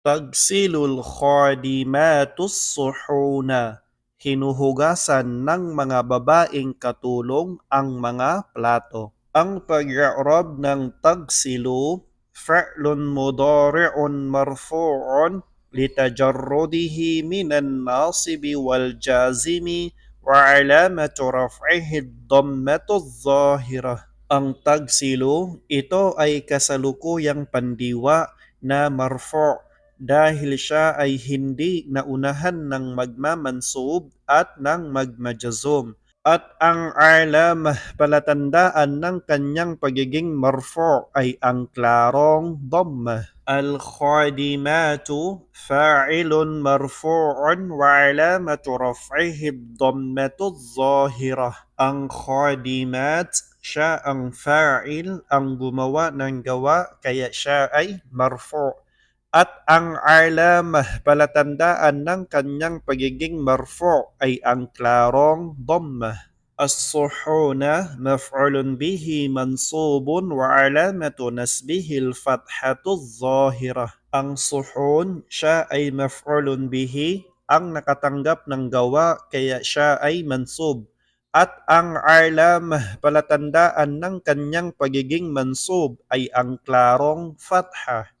Tagsilul khadimatus suhuna. Hinuhugasan ng mga babaeng katulong ang mga plato. Ang pag-i'rab ng tagsilu, fa'lun mudari'un marfu'un litajarrudihi minan nasibi wal jazimi wa alamatu raf'ihi ad-dammatu adh-dhahirah. Ang tagsilu, ito ay kasalukuyang pandiwa na marfu' dahil siya ay hindi naunahan ng magmamansub at ng magmajazum. At ang alam, palatandaan ng kanyang pagiging marfu' ay ang klarong dhamma. الخادمات فاعل مرفوع وعلامة رفعه الضمة الظاهرة. Ang khadimat, siya ang fa'il, ang gumawa ng gawa, kaya siya ay marfu' at ang alam, palatandaan ng kanyang pagiging marfu ay ang klarong dhamma. الصحون مفعول به منصوب وعلامة نسبه الفتحة الظاهرة. Ang suhun, siya ay maf'ulun bihi, ang nakatanggap ng gawa kaya siya ay mansub. At ang alam, palatandaan ng kanyang pagiging mansub ay ang klarong fatha.